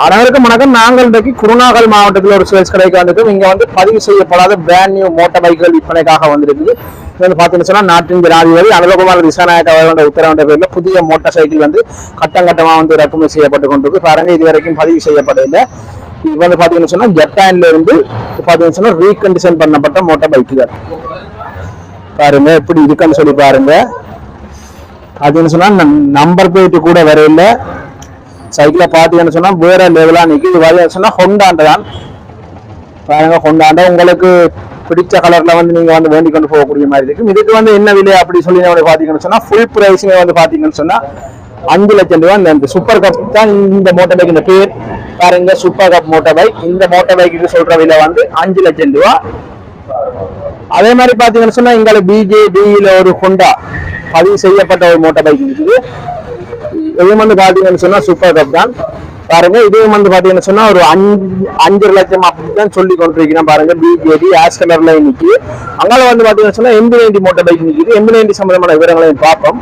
அனைவருக்கும் வணக்கம். நாங்கள் இன்றைக்கு குருநாகல் மாவட்டத்தில் ஒரு சேல்ஸ் கடைக்கு வந்திருக்கோம். இங்க வந்து பதிவு செய்யப்படாத பிராண்ட் நியூ மோட்டார் பைக்குகள் விற்பனைக்காக வந்திருக்குது. வந்து பார்த்தீங்கன்னு சொன்னா நாட்டின் ஜனாதிபதி அனுபவகுமார் திசாநாயக்க அவர்களோட உத்தரவுன்ற பேர்ல புதிய மோட்டார் சைக்கிள் வந்து கட்டம் கட்டமாக வந்து இறக்குமதி செய்யப்பட்டு கொண்டிருக்கு. பாருங்க இது வரைக்கும் பதிவு செய்யப்படவில்லை. இது வந்து பாத்தீங்கன்னு சொன்னா ஜப்பான்ல இருந்து பாத்தீங்கன்னா சொன்னா ரீகண்டிஷன் பண்ணப்பட்ட மோட்டார் பைக்குகள் பாருங்க எப்படி இருக்குன்னு சொல்லி பாருங்க. பாத்தீங்கன்னு சொன்னா நம்பர் பிளேட் கூட வரையில்லை. சைக்கிளை பார்த்தீங்கன்னு சொன்னா வேற லெவலா நிக்குது. பார்த்தீங்கன்னு சொன்னா ஹொண்டாண்ட தான். பாருங்க ஹொண்டாண்ட உங்களுக்கு பிடிச்ச கலர்ல வந்து நீங்க வந்து வேண்டி கொண்டு போகக்கூடிய மாதிரி இருக்கும் இதுக்கு வந்து என்ன விலை அப்படி சொல்லி நம்ம பாத்தீங்கன்னு சொன்னா ஃபுல் பிரைஸுமே வந்து பாத்தீங்கன்னு சொன்னா அஞ்சு லட்சம் ரூபாய் இந்த சூப்பர் கப் தான் இந்த மோட்டர் பைக் இந்த பேர். பாருங்க சூப்பர் கப் மோட்டர் பைக் இந்த மோட்டார் பைக்கு சொல்ற விலை வந்து அஞ்சு லட்சம் ரூபாய். அதே மாதிரி பாத்தீங்கன்னு சொன்னா எங்களுக்கு பிஜேபியில ஒரு ஹொண்டா பதிவு செய்யப்பட்ட ஒரு மோட்டார் பைக் இருக்குது. இது வந்து பாத்தீங்கன்னு சொன்னா சூப்பர் கப் தான். பாருங்க இது வந்து பாத்தீங்கன்னு சொன்னா ஒரு அஞ்சு அஞ்சு லட்சம் அப்படின்னு சொல்லி கொண்டிருக்கிறேன் பாருங்க பிஜேபி ஆஸ் கலர்ல இன்னைக்கு. அங்கால வந்து பாத்தீங்கன்னு சொன்னா எம்பி நைன்டி மோட்டர் பைக் நிக்குது எம்பி நைன்டி சம்பந்தமான விவரங்களையும் பார்ப்போம்.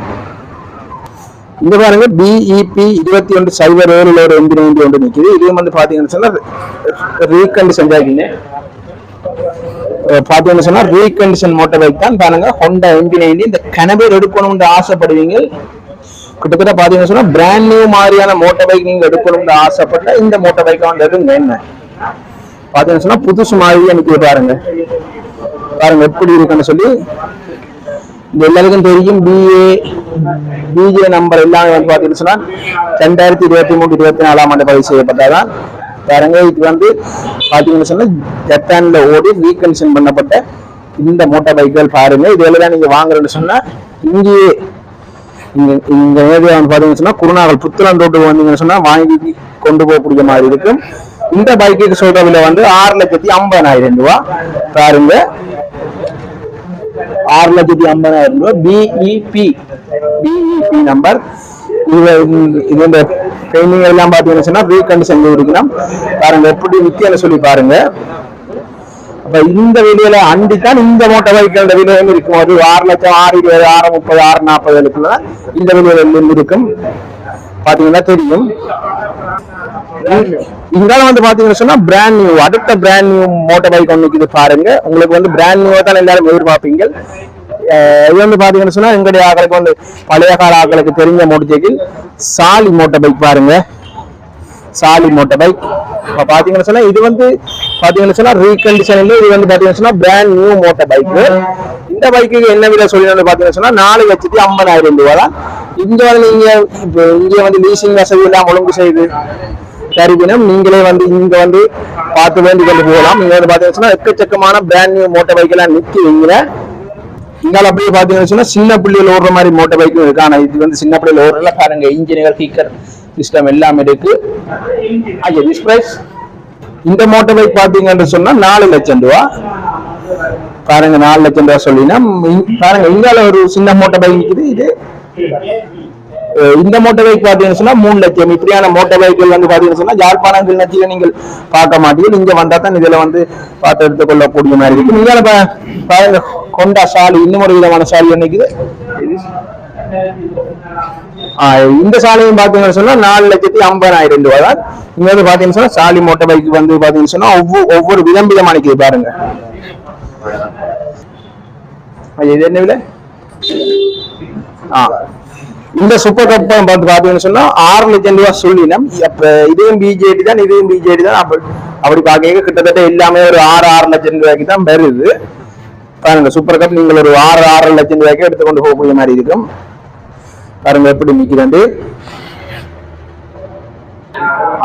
இந்த பாருங்க பிஇபி இருபத்தி ஒன்று சைபர் ஏழுல ஒரு எம்பி நைன்டி ஒன்று நிக்குது. இது வந்து பாத்தீங்கன்னு சொன்னா ரீகண்டிஷன் ஜாக்கிங்க பாத்தீங்கன்னு சொன்னா ரீகண்டிஷன் மோட்டர் பைக் தான். பாருங்க ஹொண்டா எம்பி நைன்டி இந்த கனவேர் எடுக்கணும்னு ஆசைப்படுவீங்க. கிட்டத்தட்ட பாத்தீங்கன்னா சொன்னா பிராண்ட் நியூ மாதிரியான மோட்டர் பைக் நீங்க எடுக்கணும்னு ஆசைப்பட்ட இந்த மோட்டர் பைக் வந்தது என்ன பாத்தீங்கன்னா சொன்னா புதுசு மாதிரியே நிக்குது பாருங்க. பாருங்க எப்படி இருக்குன்னு சொல்லி. இந்த எல்லாருக்கும் தெரியும். பிஏ பிஜே நம்பர் எல்லாமே வந்து பாத்தீங்கன்னா சொன்னா ரெண்டாயிரத்தி இருபத்தி மூணு இருபத்தி நாலாம் ஆண்டு பதிவு செய்யப்பட்டதான் பாருங்க இது வந்து பாத்தீங்கன்னு சொன்னா ஜப்பான்ல ஓடி ரீகன்சன் பண்ணப்பட்ட இந்த மோட்டார் பைக்குகள் பாருங்க. இது எல்லாம் நீங்க வாங்குறேன்னு சொன்னா இங்கேயே இங்க இங்க ஏரியா வந்து பாத்தீங்கன்னு குருநாகல் குருநாகல் புத்தளந்தோட்டுக்கு வந்தீங்கன்னு சொன்னா வாங்கி கொண்டு போகக்கூடிய மாதிரி இருக்கும். இந்த பைக்கு சொல்ற விலை வந்து ஆறு லட்சத்தி ஐம்பதாயிரம் ரூபா. பாருங்க. ஆறு லட்சத்தி ஐம்பதாயிரம் ரூபாய் பிஇபி பிஇபி நம்பர் இது இது இந்த பெயிண்டிங் எல்லாம் பாத்தீங்கன்னா சொன்னா ரீகண்டிஷன் இருக்கணும் பாருங்க எப்படி வித்தியாசம் சொல்லி பாருங்க. அப்ப இந்த விலையில அண்டித்தான் இந்த மோட்டார் பைக்கோட விலையும் இருக்கும். அது ஆறு லட்சம் ஆறு இருபது ஆறு முப்பது ஆறு நாற்பதுக்குள்ள இந்த விலையில இருக்கும். பாத்தீங்கன்னா தெரியும். இங்கால வந்து பாத்தீங்கன்னா சொன்னா பிராண்ட் நியூ அடுத்த பிராண்ட் நியூ மோட்டார் பைக் ஒன்று இருக்குது பாருங்க. உங்களுக்கு வந்து பிராண்ட் நியூவா தான் எல்லாரும் எதிர்பார்ப்பீங்க. இது வந்து பாத்தீங்கன்னா சொன்னா எங்களுடைய ஆக்களுக்கு வந்து பழைய கால ஆக்களுக்கு தெரிஞ்ச motor cycle Chaly motor bike பாருங்க. சாலி மோட்டர் பைக் இப்போ பார்த்தீங்கன்னு சொன்னால் இது வந்து பார்த்தீங்கன்னு சொன்னால் ரீகண்டிஷன்ல இது வந்து பார்த்தீங்கன்னு சொன்னால் பிராண்ட் நியூ மோட்டர் பைக்கு இந்த பைக்கு என்ன விலை சொல்லி பார்த்தீங்கன்னு சொன்னால் நாலு லட்சத்தி ஐம்பதாயிரம் ரூபாய். தான் இங்க வந்து நீங்கள் இப்போ இங்கே வந்து லீசிங் வசதி எல்லாம் ஒழுங்கு செய்து தருவினம் நீங்களே வந்து இங்க வந்து பார்த்து வேண்டி கொண்டு போகலாம். நீங்க வந்து பாத்தீங்கன்னு எக்கச்சக்கமான பிராண்ட் நியூ மோட்டர் பைக் எல்லாம் நிக்குவீங்க இங்கால அப்படியே பாத்தீங்கன்னு சின்ன பிள்ளைகள் ஓடுற மாதிரி மோட்டர் பைக்கும் இருக்கு. ஆனா இது வந்து சின்ன பிள்ளைகள் ஓடுறதுல பாருங்க இன்ஜினியர் கீக்கர் சிஸ்டம் எல்லாமே இருக்கு. திஸ் பிரைஸ் இந்த மோட்டர் பைக் பாத்தீங்கன்னு சொன்னா நாலு லட்சம் ரூபா. பாருங்க நாலு லட்சம் ரூபா சொல்லினா பாருங்க இங்கால ஒரு சின்ன மோட்டர் பைக் நிக்குது இது இந்த மோட்டர் பைக் பாத்தீங்கன்னு சொன்னா மூணு லட்சம். இப்படியான மோட்டார் பைக்கில் வந்து பாத்தீங்கன்னு சொன்னா யாழ்ப்பாணம் கிளர்ச்சியில நீங்கள் பார்க்க மாட்டீங்க இங்க வந்தா தான் இதுல வந்து பார்த்து எடுத்துக்கொள்ளக்கூடிய மாதிரி இருக்கு. நீங்க பாருங்க கொண்டா சாலி இன்னும் ஒரு விதமான சாலி என்னைக்குது இந்த சாலையும் பாத்தீங்கன்னு சொன்னா நாலு லட்சத்தி ஐம்பதாயிரம் ரூபாய் தான். இங்க வந்து பாத்தீங்கன்னு சொன்னா சாலி மோட்டர் பைக் வந்து பாத்தீங்கன்னு சொன்னா ஒவ்வொரு ஒவ்வொரு விதம் விதமா நிக்குது பாருங்க. இது என்ன விலை? ஆ. இந்த சூப்பர் கப் பார்த்து பாத்தீங்கன்னு சொன்னா ஆறு லட்சம் ரூபாய் சொல்லினோம் அப்ப இதையும் பிஜேடி தான் இதையும் பிஜேடி தான். அப்படி அப்படி பாக்க கிட்டத்தட்ட எல்லாமே ஒரு ஆறு ஆறு லட்சம் ரூபாய்க்கு தான் வருது. பாருங்க சூப்பர் கப் நீங்கள் ஒரு ஆறு ஆறு லட்சம் ரூபாய்க்கு எடுத்துக்கொண்டு போகக்கூடிய மாதிரி இருக்கும். பாருங்க எப்படி நிக்கிறது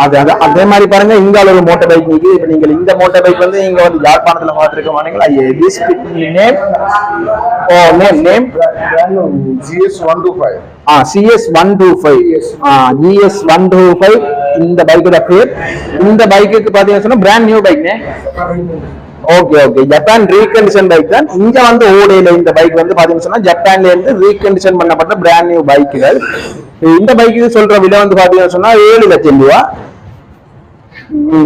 அது அது அதே மாதிரி பாருங்க இங்கால ஒரு மோட்டார் பைக் நிக்குது. இப்ப நீங்கள் இந்த மோட்டார் பைக் வந்து நீங்க வந்து யாழ்ப்பாணத்துல பார்த்திருக்க மாட்டீங்களா? This name oh name name GS one two five. Ah CS one two five ah GS one two five இந்த பைக்கோட பேர். இந்த பைக்குக்கு பாத்தீங்கன்னா சொன்னா brand new பைக்னே okay okay Japan recondition bike தான். இங்க வந்து ஓடையில இந்த பைக் வந்து பாத்தீங்கன்னா ஜப்பான்ல இருந்து ரீகண்டிஷன் பண்ணப்பட்ட பிராண்ட் நியூ பைக்குகள் இந்த பைக்கு சொல்ற விலை வந்து பாத்தீங்கன்னா சொன்னா ஏழு லட்சம் ரூபா.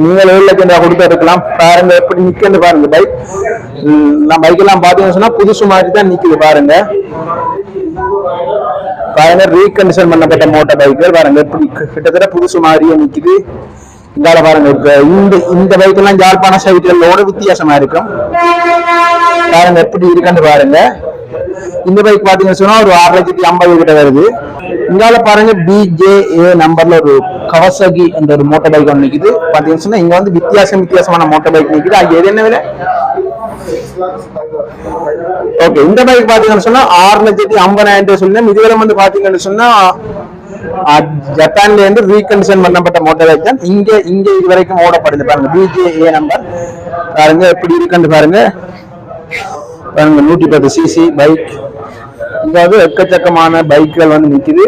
நீங்கள் ஏழு லட்சம் ரூபா கொடுத்து எடுக்கலாம். பாருங்க எப்படி நிக்கிறது பாருங்க பைக் நான் பைக் எல்லாம் பாத்தீங்கன்னா சொன்னா புதுசு மாதிரி தான் நிக்குது பாருங்க. பாருங்க ரீகண்டிஷன் பண்ணப்பட்ட மோட்டார் பைக்குகள் பாருங்க எப்படி கிட்டத்தட்ட புதுசு மாதிரியே நிக்குது. இதால பாருங்க இப்ப இந்த இந்த பைக் எல்லாம் யாழ்ப்பாண சைட்டுகளோட வித்தியாசமா இருக்கும். பாருங்க எப்படி இருக்குன்னு பாருங்க. இந்த பைக் பாத்தீங்கன்னு சொன்னா ஒரு ஆறு லட்சத்தி ஐம்பது கிட்ட வருது. இங்கால பாருங்க பிஜேஏ நம்பர்ல ஒரு கவசகி என்ற ஒரு மோட்டர் பைக் ஒன்று நிக்குது. பாத்தீங்கன்னு சொன்னா இங்க வந்து வித்தியாசம் வித்தியாசமான மோட்டர் பைக் நிக்குது. அது எது என்ன விலை? ஓகே இந்த பைக் பாத்தீங்கன்னு சொன்னா ஆறு லட்சத்தி ஐம்பதாயிரம் ரூபாய் சொன்னேன் இதுவரை வந்து பாத்தீங்கன்னு சொன்னா ஜப்பான்ல இருந்து ரீகன்சன் பண்ணப்பட்ட மோட்டார் பைக் தான் இங்க இங்க இது வரைக்கும் ஓடப்படுது பாருங்க. பிஜேஏ நம்பர் பாருங்க எப்படி இருக்குன்னு பாருங்க. பாருங்க நூற்றி பத்து சிசி பைக் இதாவது எக்கச்சக்கமான பைக்குகள் வந்து நிக்குது.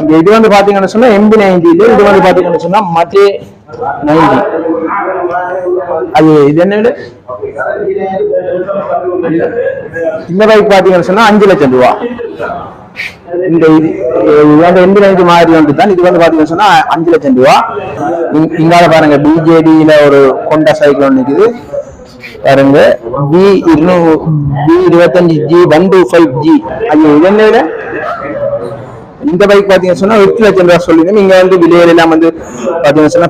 இங்க இது வந்து பாத்தீங்கன்னு சொன்னா எம்பி நைன்டி இது வந்து பாத்தீங்கன்னு சொன்னா மத்தே நைன்டி அது இது என்ன இந்த பைக் பாத்தீங்கன்னு சொன்னா அஞ்சு லட்சம் ரூபா. இந்த இது வந்து எண்பது அஞ்சு மாதிரி வந்து தான் இது வந்து பாத்தீங்கன்னு சொன்னா அஞ்சு லட்சம் ரூபா. இங்கால பாருங்க பிஜேடியில ஒரு கொண்ட சைக்கிள் ஒன்று நிக்குது. பாருங்க பி இன்னும் பி இருபத்தஞ்சு G one two five G அது இது என்ன இந்த பைக் பாத்தீங்கன்னு சொன்னா எட்டு லட்சம் ரூபா சொல்லிங்க நீங்க வந்து விலையில எல்லாம் வந்து பாத்தீங்கன்னு சொன்னா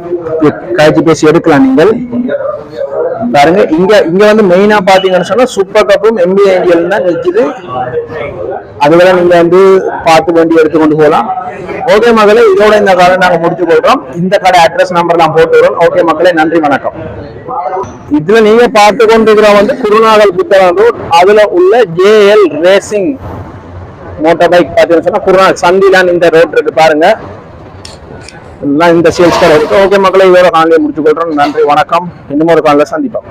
காய்ச்சி பேசி எடுக்கலாம் நீங்கள். பாருங்க இங்க இங்க வந்து மெயினா பாத்தீங்கன்னு சொன்னா சூப்பர் கப்பும் எம்பி ஐடியல் தான் நிற்குது அதுவரை நீங்க வந்து பார்த்து வண்டி எடுத்து கொண்டு போகலாம். ஓகே மகளே இதோட இந்த கடை நாங்க முடிச்சு கொள்றோம். இந்த கடை அட்ரஸ் நம்பர் நான் போட்டு வரோம் ஓகே மக்களே நன்றி வணக்கம். இதுல நீங்க பார்த்து கொண்டிருக்கிற வந்து குருநாகல் புத்தகம் ரோட் அதுல உள்ள ஜேஎல் ரேசிங் மோட்டார் பைக் பாத்தீங்கன்னு சொன்னா குருநாள் சந்திலான் இந்த ரோட் இருக்கு பாருங்க. எல்லாம் இந்த சேல்ஸ் கார்டு இருக்கு ஓகே மக்களை இதோட காலையை முடிச்சு கொள்றோம். நன்றி வணக்கம். இன்னும் ஒரு காலையில் சந்திப்போம்.